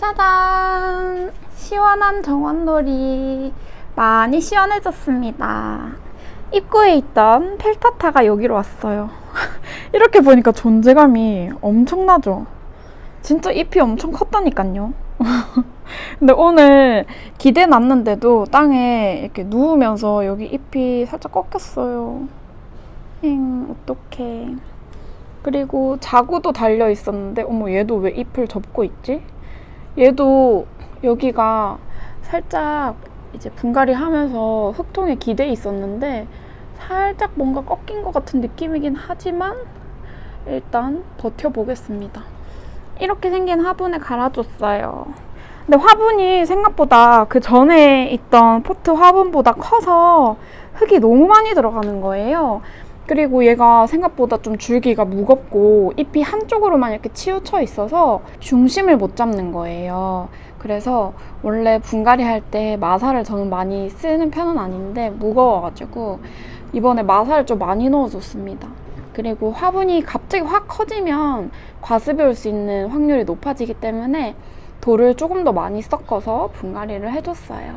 짜잔! 시원한 정원놀이 많이 시원해졌습니다. 입구에 있던 펠타타가 여기로 왔어요. 이렇게 보니까 존재감이 엄청나죠? 진짜 잎이 엄청 컸다니까요. 근데 오늘 기대 났는데도 땅에 이렇게 누우면서 여기 잎이 살짝 꺾였어요. 엥, 어떡해. 그리고 자구도 달려 있었는데, 어머, 얘도 왜 잎을 접고 있지? 얘도 여기가 살짝 이제 분갈이 하면서 흙통에 기대 있었는데, 살짝 뭔가 꺾인 것 같은 느낌이긴 하지만, 일단 버텨보겠습니다. 이렇게 생긴 화분에 갈아줬어요. 근데 화분이 생각보다 그 전에 있던 포트 화분보다 커서 흙이 너무 많이 들어가는 거예요. 그리고 얘가 생각보다 좀 줄기가 무겁고 잎이 한쪽으로만 이렇게 치우쳐 있어서 중심을 못 잡는 거예요. 그래서 원래 분갈이 할 때 마사를 저는 많이 쓰는 편은 아닌데 무거워가지고 이번에 마사를 좀 많이 넣어줬습니다. 그리고 화분이 갑자기 확 커지면 과습이 올 수 있는 확률이 높아지기 때문에 돌을 조금 더 많이 섞어서 분갈이를 해줬어요.